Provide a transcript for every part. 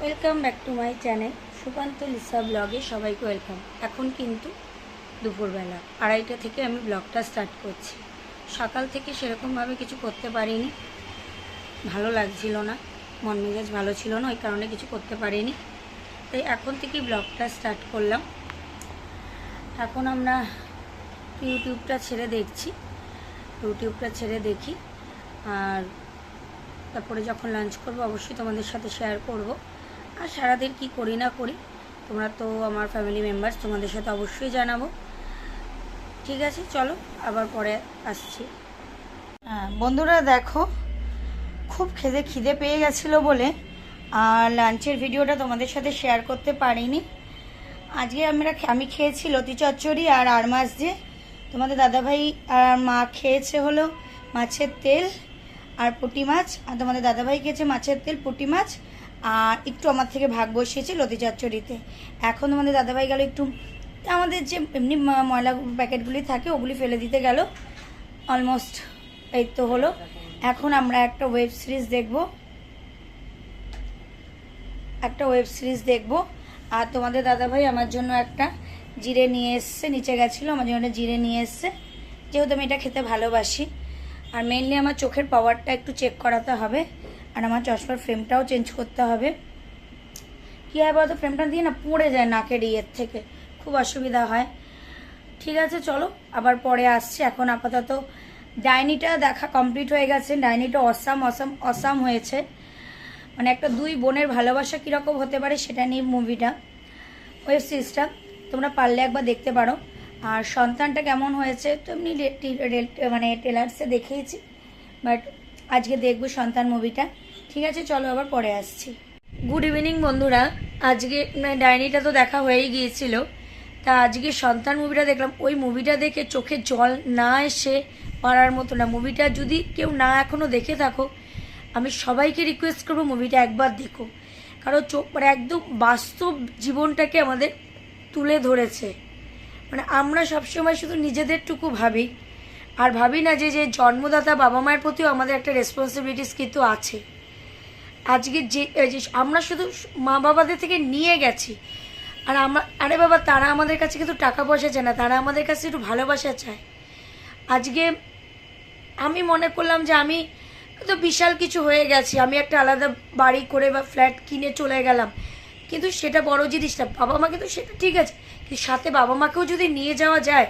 Welcome back to my channel Sukanta Lisa ব্লগে সবাইকে welcome এখন কিন্তু দুপুরবেলা। আড়াইটা থেকে আমি ব্লগটা স্টার্ট করছি। সকাল থেকে সেরকমভাবে কিছু করতে পারিনি। ভালো লাগছিল না। মন মেজাজ ভালো ছিল না, ওই কারণে কিছু করতে পারিনি। তাই এখন থেকেই ব্লগটা স্টার্ট করলাম। এখন আমরা ইউটিউবটা ছেড়ে দেখছি। ইউটিউবটা ছেড়ে দেখি। আর তারপরে যখন লাঞ্চ করব, অবশ্যই তোমাদের সাথে শেয়ার করব। আর সারাদিন কি করি না করি, তোমরা তো আমার ফ্যামিলি মেম্বার্স তোমাদের সাথে অবশ্যই জানাব। ঠিক আছে, চলো আবার পরে আসছি। হ্যাঁ বন্ধুরা দেখো, খুব খেদে খিদে পেয়ে গেছিল বলে, আর লাঞ্চের ভিডিওটা তোমাদের সাথে শেয়ার করতে পারিনি। আজকে আমরা আমি খেয়েছি লতি চচ্চড়ি আর আর মাছ দিয়ে। তোমাদের দাদাভাই আর মা খেয়েছে হলো মাছের তেল আর পুঁটি মাছ, আর তোমাদের দাদাভাই খেয়েছে মাছের তেল, পুঁটি মাছ আর একটু আমার থেকে ভাগ বসিয়েছে লতি চচ্চড়িতে এখন তোমাদের দাদাভাই গেল একটু, আমাদের যে এমনি ময়লা প্যাকেটগুলি থাকে, ওগুলি ফেলে দিতে গেল। অলমোস্ট এই তো হলো। এখন আমরা একটা ওয়েব সিরিজ দেখব। একটা ওয়েব সিরিজ দেখব। আর তোমাদের দাদাভাই আমার জন্য একটা জিরে নিয়ে এসছে, নিচে গেছিল, আমার জন্য জিরে নিয়ে এসছে। যেহেতু আমি এটা খেতে ভালোবাসি। আর মেনলি আমার চোখের পাওয়ারটা একটু চেক করাতে হবে। আর আমার চশমার ফ্রেমটাও চেঞ্জ করতে হবে। কী হয় বলতো ফ্রেমটা দিয়ে না পড়ে যায় নাকের ইয়ের থেকে। খুব অসুবিধা হয়। ঠিক আছে, চলো, আবার পরে আসছি। এখন আপাতত ডাইনিটা দেখা কমপ্লিট হয়ে গেছে। ডাইনিটা অসাম অসাম অসাম হয়েছে। মানে একটা দুই বোনের ভালোবাসা কীরকম হতে পারে সেটা নিয়ে মুভিটা ওয়েব সিরিজটা তোমরা পারলে একবার দেখতে পারো। আর সন্তানটা কেমন হয়েছে, তো এমনি মানে টেলার্সে দেখেইছি বাট আজকে দেখব সন্তান মুভিটা ঠিক আছে, চলো আবার পরে আসছি। গুড ইভিনিং বন্ধুরা। আজকে মানে ডাইনিটা তো দেখা হয়েই গিয়েছিল। তা আজকে সন্তান মুভিটা দেখলাম। ওই মুভিটা দেখে চোখে জল না এসে পারার মতো না। মুভিটা যদি কেউ না এখনও দেখে থাকো, আমি সবাইকে রিকোয়েস্ট করব মুভিটা একবার দেখো। কারণ চোখ মানে একদম বাস্তব জীবনটাকে আমাদের তুলে ধরেছে। মানে আমরা সবসময় শুধু নিজেদেরটুকু ভাবি। আর ভাবি না যে যে জন্মদাতা বাবা মায়ের প্রতিও আমাদের একটা রেসপন্সিবিলিটিস কিন্তু আছে। আজকে যে যে আমরা শুধু মা বাবাদের থেকে নিয়ে গেছি। আর আমরা, আরে বাবা, তারা আমাদের কাছে কিন্তু টাকা পয়সা চায় না, তারা আমাদের কাছে একটু ভালোবাসা চায়। আজকে আমি মনে করলাম যে আমি তো বিশাল কিছু হয়ে গেছি, আমি একটা আলাদা বাড়ি করে বা ফ্ল্যাট কিনে চলে গেলাম। কিন্তু সেটা বড় জিনিস না বাবা মা কিন্তু সেটা ঠিক আছে। কিন্তু সাথে বাবা মাকেও যদি নিয়ে যাওয়া যায়,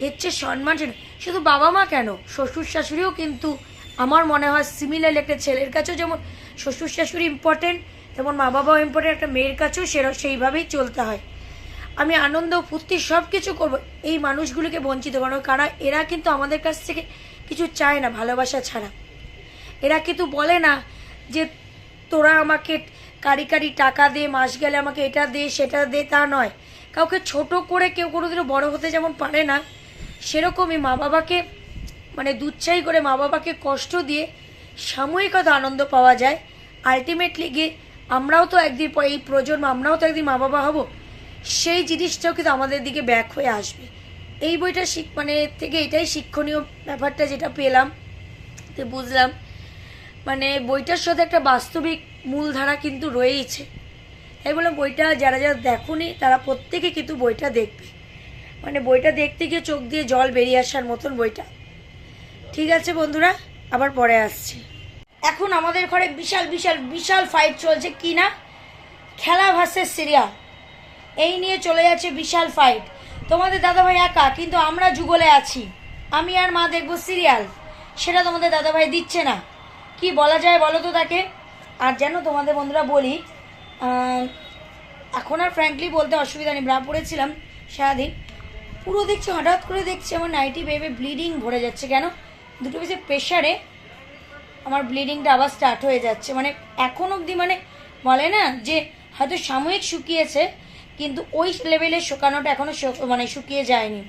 এর চেয়ে সম্মান সেটা- শুধু বাবা মা কেন? শ্বশুর শাশুড়িও কিন্তু আমার মনে হয় সিমিলার একটা ছেলের কাছেও যেমন শ্বশুর শাশুড়ি ইম্পর্টেন্ট তেমন মা বাবাও ইম্পর্টেন্ট একটা মেয়ের কাছেও সেরা সেইভাবেই চলতে হয়। আমি আনন্দ, ফুর্তি সব কিছু করব। এই মানুষগুলোকে বঞ্চিত করব কারণ এরা কিন্তু আমাদের কাছ থেকে কিছু চায় না, ভালোবাসা ছাড়া। এরা কিন্তু বলে না যে তোরা আমাকে কারি কারি টাকা দে, মাস গেলে আমাকে এটা দে, সেটা দে, তা নয়। কাউকে ছোট করে কেউ কোনোদিনও বড় হতে যেমন পারে না, সেরকমই মা বাবাকে মানে দুচ্ছাই করে মা বাবাকে কষ্ট দিয়ে সাময়িকতা আনন্দ পাওয়া যায়। আলটিমেটলি গিয়ে আমরাও তো একদিন পর এই প্রজন্ম, আমরাও তো একদিন মা বাবা হব। সেই জিনিসটাও কিন্তু আমাদের দিকে ব্যাক হয়ে আসবে। এই বইটা শিখ মানে থেকে এটাই শিক্ষণীয় ব্যাপারটা যেটা পেলাম তো বুঝলাম মানে বইটার সাথে একটা বাস্তবিক মূলধারা কিন্তু রয়েইছে। তাই বলে বইটা যারা যারা দেখোনি, তারা প্রত্যেকে কিন্তু বইটা দেখবে। মানে বইটা দেখতে গিয়ে চোখ দিয়ে জল বেরিয়ে আসার মতন বইটা। ঠিক আছে বন্ধুরা? আবার পরে আসছি। এখন আমাদের ঘরে বিশাল বিশাল বিশাল ফাইট চলছে কি না? খেলা ভার্সেস সিরিয়াল এই নিয়ে চলে যাচ্ছে বিশাল ফাইট তোমাদের দাদাভাই একা, কিন্তু আমরা যুগলে আছি। আমি আর মা দেখব সিরিয়াল সেটা তোমাদের দাদাভাই দিচ্ছে না। কি বলা যায় বলো তো তাকে? আর যেন তোমাদের বন্ধুরা বলি এখন আর ফ্র্যাঙ্কলি বলতে অসুবিধা নেই ব্রা পড়েছিলাম সারাদিন। পুরো দেখছি, হঠাৎ করে দেখছি আমার নাইটি ভেবে ব্লিডিং ভরে যাচ্ছে, কেন? দুটো বেশি প্রেশারে আমার ব্লিডিংটা আবার স্টার্ট হয়ে যাচ্ছে। মানে এখন অবধি মানে বলে না যে হয়তো সাময়িক শুকিয়েছে, কিন্তু ওই লেভেলের শুকানোটা এখনও মানে শুকিয়ে যায়নি।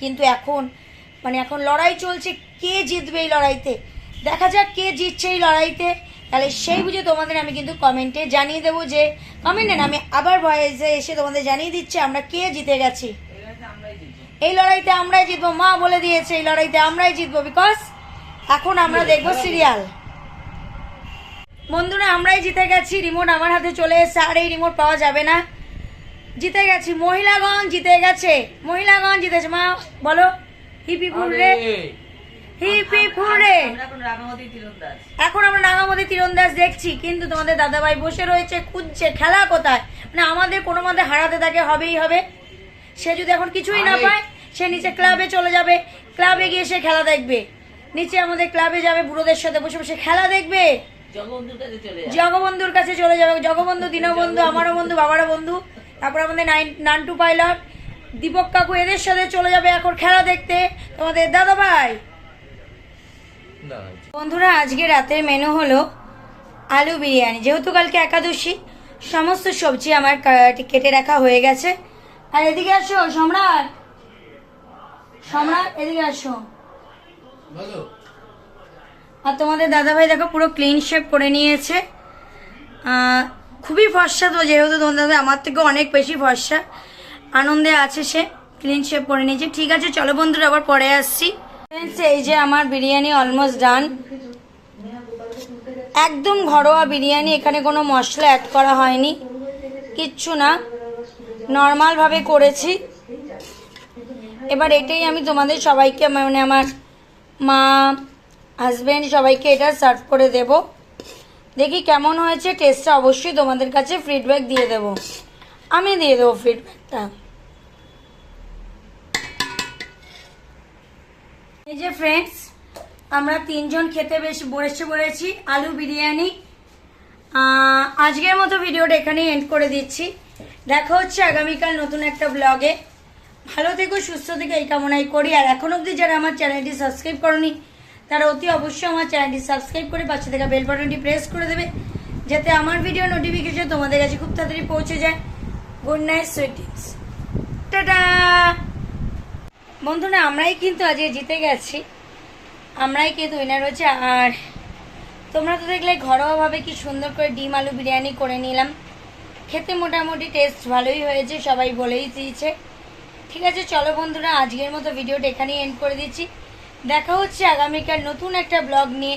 কিন্তু এখন মানে এখন লড়াই চলছে, কে জিতবে এই লড়াইতে? দেখা যাক কে জিতছে এই লড়াইতে। তাহলে সেই বুঝে তোমাদের আমি কিন্তু কমেন্টে জানিয়ে দেবো যে কমেন্টে না, আমি আবার ভয়েসে এসে তোমাদের জানিয়ে দিচ্ছি আমরা কে জিতে গেছি। এই লড়াইতে আমরাই জিতবো মা বলে দিয়েছে এই লড়াইতে আমরাই জিতবো বিকজ এখন আমরা দেখব সিরিয়াল বন্ধুরা আমরাই জিতে গেছি রিমোট আমার হাতে চলে এসেছে আর এই রিমোট পাওয়া যাবে না। জিতে গেছি মহিলাগণ জিতে গেছে মহিলাগণ জিতেছে। মা বলো হিপি ফুরে হিপি ফুরে আমরা এখন আমরা নাগামতি তীরন্দাজ দেখছি কিন্তু তোমাদের দাদাভাই বসে রয়েছে খুঁজছে খেলা কোথায়? মানে আমাদের কোনো মধ্যে হারাতে তাকে হবেই হবে। সে যদি এখন কিছুই না পায় সে নিচে ক্লাবে চলে যাবে। ক্লাবে গিয়ে সে খেলা দেখবে। নিচে আমাদের ক্লাবে যাবে বুড়োদের সাথে বসে বসে খেলা দেখবে। জগবন্ধুর কাছে চলে যায় জগবন্ধুর কাছে চলে যাবে। জগবন্ধু দীনবন্ধু আমারও বন্ধু বাবারও বন্ধু। তারপর আমাদের নাইন নান্টু পাইলট দীপক কাকু এদের সাথে চলে যাবে এখন খেলা দেখতে। তোমাদের দাদা ভাই। বন্ধুরা আজকে রাতের মেনু হলো আলু বিরিয়ানি। যেহেতু কালকে একাদশী সমস্ত সবজি আমার কেটে রাখা হয়ে গেছে। আর এদিকে আসো সম্রাট। সম্রাট এদিকে আসো। আর তোমাদের দাদাভাই দেখো পুরো ক্লিন শেপ করে নিয়েছে। খুবই ফর্সা তো যেহেতু তোমাদের দাদা আমার থেকে অনেক বেশি ফর্সা আনন্দে আছে সে ক্লিন শেপ করে নিয়েছে। ঠিক আছে চলো বন্ধুরা আবার পরে আসছি। এই যে আমার বিরিয়ানি অলমোস্ট ডান একদম ঘরোয়া বিরিয়ানি এখানে কোনো মশলা অ্যাড করা হয়নি। কিচ্ছু না। নর্মালভাবে করেছি। এবার এটাই আমি তোমাদের সবাইকে মানে আমার মা হাজব্যান্ড সবাইকে এটা সার্ভ করে দেব। দেখি কেমন হয়েছে টেস্টটা অবশ্যই তোমাদের কাছে ফিডব্যাক দিয়ে দেব। আমি দিয়ে দেবো ফিডব্যাকটা এই যে ফ্রেন্ডস আমরা তিনজন খেতে বেশ বসে পড়েছি, আলু বিরিয়ানি। আজকের মতো ভিডিওটা এখানেই এন্ড করে দিচ্ছি। দেখা হচ্ছে আগামীকাল নতুন একটা ব্লগে ভালো থেকো, সুস্থ থেকে, এই কামনাই করি। আর এখন অবধি যারা আমার চ্যানেলটি সাবস্ক্রাইব করনি, তারা অতি অবশ্যই আমার চ্যানেলটি সাবস্ক্রাইব করে পাশে থাকা বেল বাটনটি প্রেস করে দেবে, যাতে আমার ভিডিও নোটিফিকেশন তোমাদের কাছে খুব তাড়াতাড়ি পৌঁছে যায়। Good night sweetings tata! বন্ধুরা, আমরাই কিন্তু আজকে জিতে গেছি। আমরাই কিন্তু উইনার হয়েছে। আর তোমরা তো দেখলে ঘরোয়াভাবে কি সুন্দর করে ডিম আলু বিরিয়ানি করে নিলাম। খেতে মোটামুটি টেস্ট ভালোই হয়েছে, সবাই বলেই দিয়েছে। ঠিক আছে, চলো বন্ধুরা, আজকের মতো ভিডিওটা এখানেই এন্ড করে দিচ্ছি। দেখা হচ্ছে আগামীকাল নতুন একটা ব্লগ নিয়ে।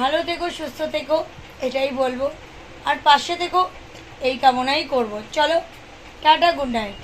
ভালো থেকো, সুস্থ থেকো, এটাই বলব। আর পাশে থেকো, এই কামনাই করব। চলো, টাটা গুড নাইট